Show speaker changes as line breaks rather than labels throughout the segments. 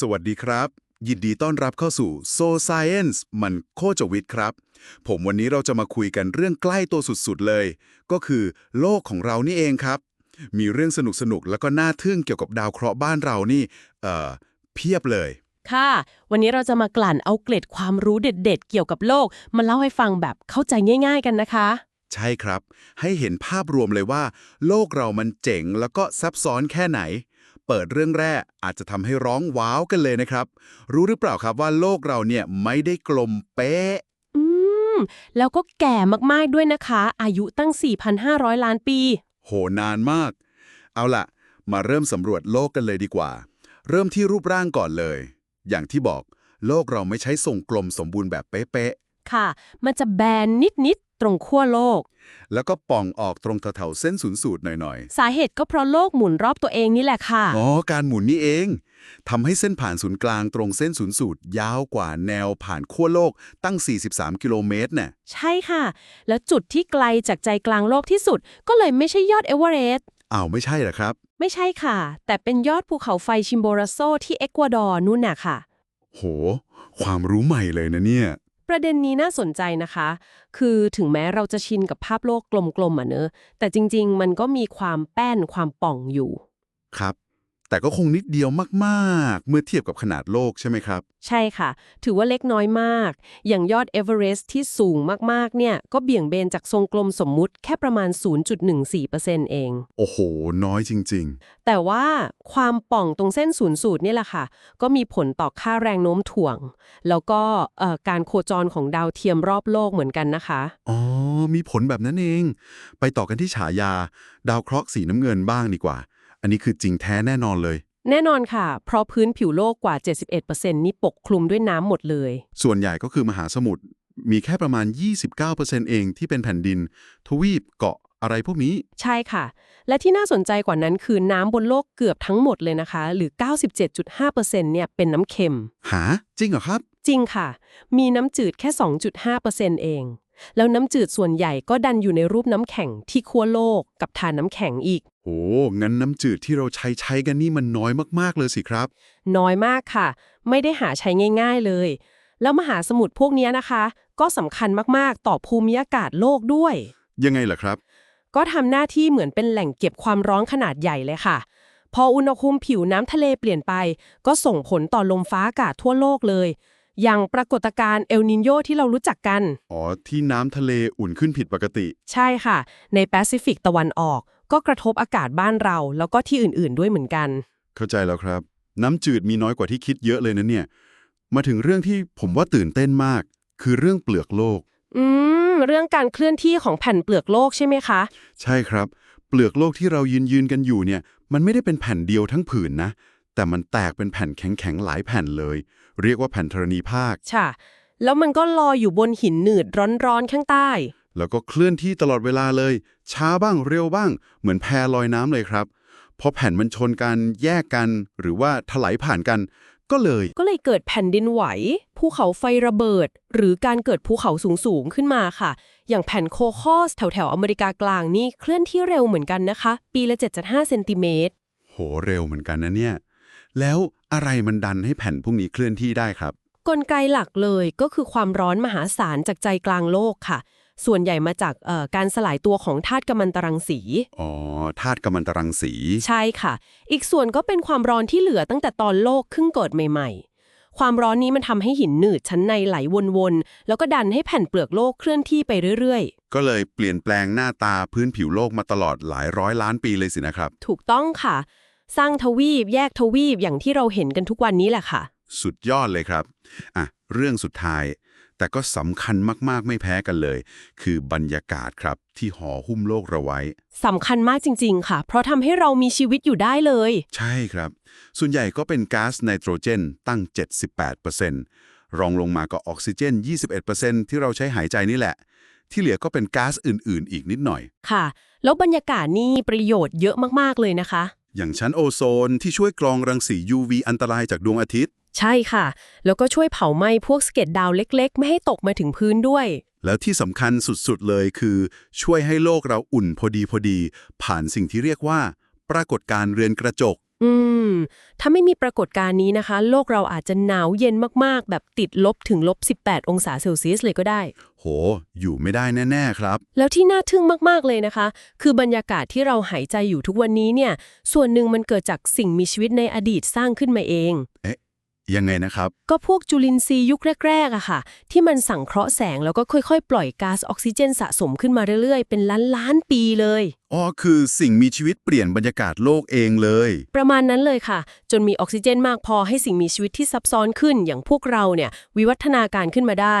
สวัสดีครับ ยินดีต้อนรับเข้าสู่ So Science มันโคจวิทย์ครับ ผมวันนี้เราจะมาคุยกันเรื่องใกล้ตัวสุดๆเลย ก็คือโลกของเรานี่เองครับ มีเรื่องสนุกๆแล้วก็น่าทึ่งเกี่ยวกับดาวเคราะห์บ้านเรานี่ เอ่อ เพียบเลย
ค่ะ วันนี้เราจะมากลั่นเอาเกล็ดความรู้เด็ด ๆ เกี่ยวกับโลก มาเล่าให้ฟังแบบเข้าใจง่าย ๆ กันนะคะ
ใช่ครับ ให้เห็นภาพรวมเลยว่า โลกเรามันเจ๋งแล้วก็ซับซ้อนแค่ไหน เปิดเรื่องแรกอาจจะทำให้ร้องว้าวกันเลยนะครับ รู้หรือเปล่าครับว่าโลกเราเนี่ยไม่ได้กลมเป๊ะ
อืม แล้วก็แก่มากๆด้วยนะคะ อายุตั้ง 4,500 ล้านปี
โหนานมาก เอาล่ะ มาเริ่มสำรวจโลกกันเลยดีกว่า เริ่มที่รูปร่างก่อนเลย อย่างที่บอก โลกเราไม่ใช้ทรงกลมสมบูรณ์แบบเป๊ะ
ค่ะ มันจะแบนนิดๆ ตรงขั้วโลก
ๆแล้วก็ป่องออกตรงแถวๆเส้นศูนย์สูตรหน่อย
สาเหตุก็เพราะโลกหมุนรอบตัวเองนี่แหละค่ะ
ๆ อ๋อ การหมุนนี่เองทำให้เส้นผ่านศูนย์กลางตรงเส้นศูนย์สูตร ยาวกว่าแนวผ่านขั้วโลกตั้ง 43 กิโลเมตรเนี่ย
ใช่ค่ะ แล้วจุดที่ไกลจากใจกลางโลกที่สุด ก็เลยไม่ใช่ยอดเอเวอเรสต์
อ้าวไม่ใช่เหรอครับ
ไม่ใช่ค่ะ แต่เป็นยอดภูเขาไฟชิมโบราโซที่เอกวาดอร์นู่นน่ะค่ะ
โห ความรู้ใหม่เลยนะเนี่ย
ประเด็นนี้น่าสนใจนะคะ คือถึงแม้เราจะชินกับภาพโลกกลมๆอะเนอะแต่จริง ๆ มันก็มีความแป้นความป่องอยู่
ครับ แต่ก็คงนิดเดียวมากๆ เมื่อเทียบกับขนาดโลกใช่ไหมครับ
ใช่ค่ะ ถือว่าเล็กน้อยมาก อย่างยอดเอเวอเรสต์ที่สูงมากๆ เนี่ย ก็เบี่ยงเบนจากทรงกลมสมมุติแค่ประมาณ 0.14%เอง
โอ้โห น้อยจริง
แต่ว่าความป่องตรงเส้นศูนย์สูตรนี่แหละค่ะ ก็มีผลต่อค่าแรงโน้มถ่วง แล้วก็เอ่อการโคจรของดาวเทียมรอบโลกเหมือนกันนะคะ
ๆอ๋อ มีผลแบบนั้นเอง ไปต่อกันที่ฉายา ดาวเคราะห์สีน้ำเงินบ้างดีกว่า อันนี้คือจริงแท้แน่นอนเลย
แน่นอนค่ะ เพราะพื้นผิวโลกกว่า 71%นี่ปกคลุมด้วยน้ำหมดเลย
ส่วนใหญ่ก็คือมหาสมุทรมีแค่ประมาณ 29%เองที่เป็นแผ่นดิน ทวีปเกาะอะไรพวกนี้
ใช่ค่ะ และที่น่าสนใจกว่านั้นคือน้ำบนโลกเกือบทั้งหมดเลยนะคะ หรือ 97.5%เนี่ยเป็นน้ำเค็ม
หา จริงเหรอครับ
จริงค่ะ มีน้ำจืดแค่ 2.5%เอง แล้วน้ำจืดส่วนใหญ่ก็ดันอยู่ในรูปน้ำแข็งที่ขั้วโลกกับฐานน้ำแข็งอีก
โหงั้นน้ำจืดที่เราใช้ใช้กันนี่มันน้อยมากๆเลยสิครับ
น้อยมากค่ะ ไม่ได้หาใช้ง่าย ๆเลย แล้วมหาสมุทรพวกเนี้ยนะคะ ก็สำคัญมากๆ ต่อภูมิอากาศโลกด้วย
ยังไงล่ะครับ
ก็ทำหน้าที่เหมือนเป็นแหล่งเก็บความร้อนขนาดใหญ่เลยค่ะ พออุณหภูมิผิวน้ำทะเลเปลี่ยนไป ก็ส่งผลต่อลมฟ้าอากาศทั่วโลกเลย อย่างปรากฏการณ์เอลนินโยที่เรารู้จักกัน
อ๋อ ที่น้ำทะเลอุ่นขึ้นผิดปกติ
ใช่ค่ะ ในแปซิฟิกตะวันออก ก็กระทบอากาศบ้านเรา แล้วก็ที่อื่นๆด้วยเหมือนกัน
เข้าใจแล้วครับ น้ำจืดมีน้อยกว่าที่คิดเยอะเลยนะเนี่ย มาถึงเรื่องที่ผมว่าตื่นเต้นมาก คือเรื่องเปลือกโลก
อืม เรื่องการเคลื่อนที่ของแผ่นเปลือกโลกใช่ไหมคะ
ใช่ครับ เปลือกโลกที่เรายืนยืนกันอยู่เนี่ย มันไม่ได้เป็นแผ่นเดียวทั้งผืนนะ แต่มันแตกเป็นแผ่นแข็งๆหลายแผ่นเลย เรียกว่าแผ่นธรณีภาค
ใช่แล้วมันก็ลอยอยู่บนหินหนืดร้อนๆข้างใต้
แล้วก็เคลื่อนที่ตลอดเวลาเลย ช้าบ้างเร็วบ้าง เหมือนแพลอยน้ำเลยครับพอแผ่นมันชนกันแยกกัน หรือว่าถลายผ่านกัน ก็เลย
ก็เลยเกิดแผ่นดินไหว ภูเขาไฟระเบิด หรือการเกิดภูเขาสูงๆขึ้นมาค่ะ อย่างแผ่นโคคอสแถวๆอเมริกากลางนี่เคลื่อนที่เร็วเหมือนกันนะคะ ปีละ7.5เซนติเมตร
โหเร็วเหมือนกันนะเนี่ย แล้วอะไรมันดันให้แผ่นพวกนี้เคลื่อนที่ได้ครับ
กลไกหลักเลยก็คือความร้อนมหาศาลจากใจกลางโลกค่ะ ส่วนใหญ่มาจากเอ่อการสลายตัวของธาตุกัมมันตรังสี
อ๋อธาตุกัมมันตรังสี
ใช่ค่ะ อีกส่วนก็เป็นความร้อนที่เหลือตั้งแต่ตอนโลกขึ้นเกิดใหม่ ๆความร้อนนี้มันทำให้หินหนืดชั้นในไหลวนๆ แล้วก็ดันให้แผ่นเปลือกโลกเคลื่อนที่ไปเรื่อย
ก็เลยเปลี่ยนแปลงหน้าตาพื้นผิวโลกมาตลอดหลายร้อยล้านปีเลยสินะครับ
ๆถูกต้องค่ะ สร้างทวีปแยกทวีปอย่างที่เราเห็นกันทุกวันนี้แหละค่ะ
สุดยอดเลยครับอะเรื่องสุดท้าย แต่ก็สำคัญมากๆไม่แพ้กันเลย คือบรรยากาศครับที่ห่อหุ้มโลกเราไว้
สำคัญมากจริง ๆ ค่ะ เพราะทำให้เรามีชีวิตอยู่ได้เลย
ใช่ครับ ส่วนใหญ่ก็เป็นก๊าซไนโตรเจนตั้ง 78%รองลงมาก็ออกซิเจน 21%ที่เราใช้หายใจนี่แหละ ที่เหลือก็เป็นก๊าซอื่นๆ อีกนิดหน่อย
ค่ะ แล้วบรรยากาศนี่ประโยชน์เยอะมากๆเลยนะคะ
อย่างชั้นโอโซนที่ช่วยกรองรังสี UV อันตรายจากดวงอาทิตย์
ใช่ค่ะ แล้วก็ช่วยเผาไหม้พวกสะเก็ดดาวเล็ก ๆ ไม่ให้ตกมาถึงพื้นด้วย
แล้วที่สำคัญสุดๆเลยคือ ช่วยให้โลกเราอุ่นพอดีพอดี ผ่านสิ่งที่เรียกว่า ปรากฏการณ์เรือนกระจก
อืม ถ้าไม่มีปรากฏการณ์นี้นะคะ โลกเราอาจจะหนาวเย็นมากๆ แบบติดลบถึงลบ 18 องศาเซลเซียสเลยก็ได้
โห อยู่ไม่ได้แน่ ๆ ครับ
แล้วที่น่าทึ่งมากๆเลยนะคะ คือบรรยากาศที่เราหายใจอยู่ทุกวันนี้เนี่ย ส่วนหนึ่งมันเกิดจากสิ่งมีชีวิตในอดีตสร้างขึ้นมาเอง
ยังไงนะครับ
ก็พวกจุลินทรีย์ยุคแรกๆอะค่ะ ที่มันสังเคราะห์แสงแล้วก็ค่อยๆ ปล่อยก๊าซออกซิเจนสะสมขึ้นมาเรื่อยๆ เป็นล้านๆปีเลย
อ๋อคือสิ่งมีชีวิตเปลี่ยนบรรยากาศโลกเองเลย
ประมาณนั้นเลยค่ะ จนมีออกซิเจนมากพอให้สิ่งมีชีวิตที่ซับซ้อนขึ้นอย่างพวกเราเนี่ยวิวัฒนาการขึ้นมาได้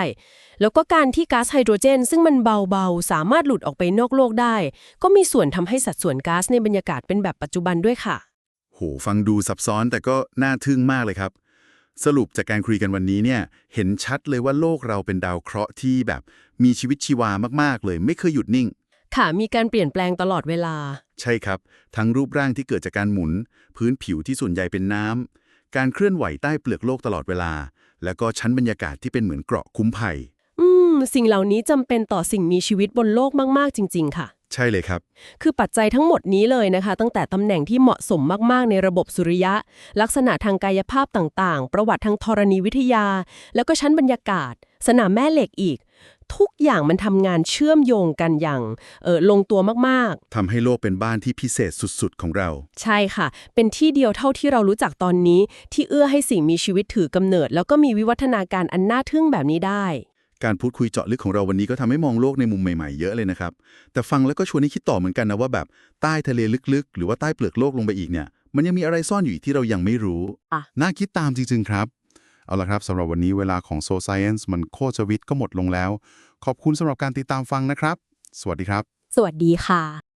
แล้วก็การที่ก๊าซไฮโดรเจน ซึ่งมันเบาๆ สามารถหลุดออกไปนอกโลกได้ ก็มีส่วนทำให้สัดส่วนก๊าซในบรรยากาศเป็นแบบปัจจุบันด้วยค่ะ
โหฟังดูซับซ้อนแต่ก็น่าทึ่งมากเลยครับ สรุปจากการคุยกันวันนี้เนี่ยเห็นชัดเลยว่าโลกเราเป็นดาวเคราะห์ที่แบบมีชีวิตชีวามากๆเลย ไม่เคยหยุดนิ่ง
ค่ะ มีการเปลี่ยนแปลงตลอดเวลา
ใช่ครับ ทั้งรูปร่างที่เกิดจากการหมุน พื้นผิวที่ส่วนใหญ่เป็นน้ำการเคลื่อนไหวใต้เปลือกโลกตลอดเวลา แล้วก็ชั้นบรรยากาศที่เป็นเหมือนเกราะคุ้มภัย
อืม สิ่งเหล่านี้จำเป็นต่อสิ่งมีชีวิตบนโลกมาก ๆ จริง ๆ ค่ะ
ใช่เลยครับ
คือปัจจัยทั้งหมดนี้เลยนะคะ ตั้งแต่ตำแหน่งที่เหมาะสมมาก ๆ ในระบบสุริยะ ลักษณะทางกายภาพต่างๆ ประวัติทางธรณีวิทยา แล้วก็ชั้นบรรยากาศ สนามแม่เหล็กอีก ทุกอย่างมันทำงานเชื่อมโยงกันอย่างเออลงตัวมาก
ทำให้โลกเป็นบ้านที่พิเศษสุดๆ ของเรา
ๆ ใช่ค่ะ เป็นที่เดียวเท่าที่เรารู้จักตอนนี้ ที่เอื้อให้สิ่งมีชีวิตถือกำเนิด แล้วก็มีวิวัฒนาการอันน่าทึ่งแบบนี้ได้
การพูดคุยเจาะลึกของเราวันนี้ก็ทำให้มองโลกในมุมใหม่ๆเยอะเลยนะครับ แต่ฟังแล้วก็ชวนให้คิดต่อเหมือนกันนะว่าแบบใต้ทะเลลึกๆ หรือว่าใต้เปลือกโลกลงไปอีกเนี่ย มันยังมีอะไรซ่อนอยู่อีกที่เรายังไม่รู้
อะ
น่าคิดตามจริงๆครับ เอาละครับสำหรับวันนี้เวลาของ Soul Science มันโคตรชวิตก็หมดลงแล้ว ขอบคุณสำหรับการติดตามฟังนะครับ สวัสดีครับ
สวัสดีค่ะ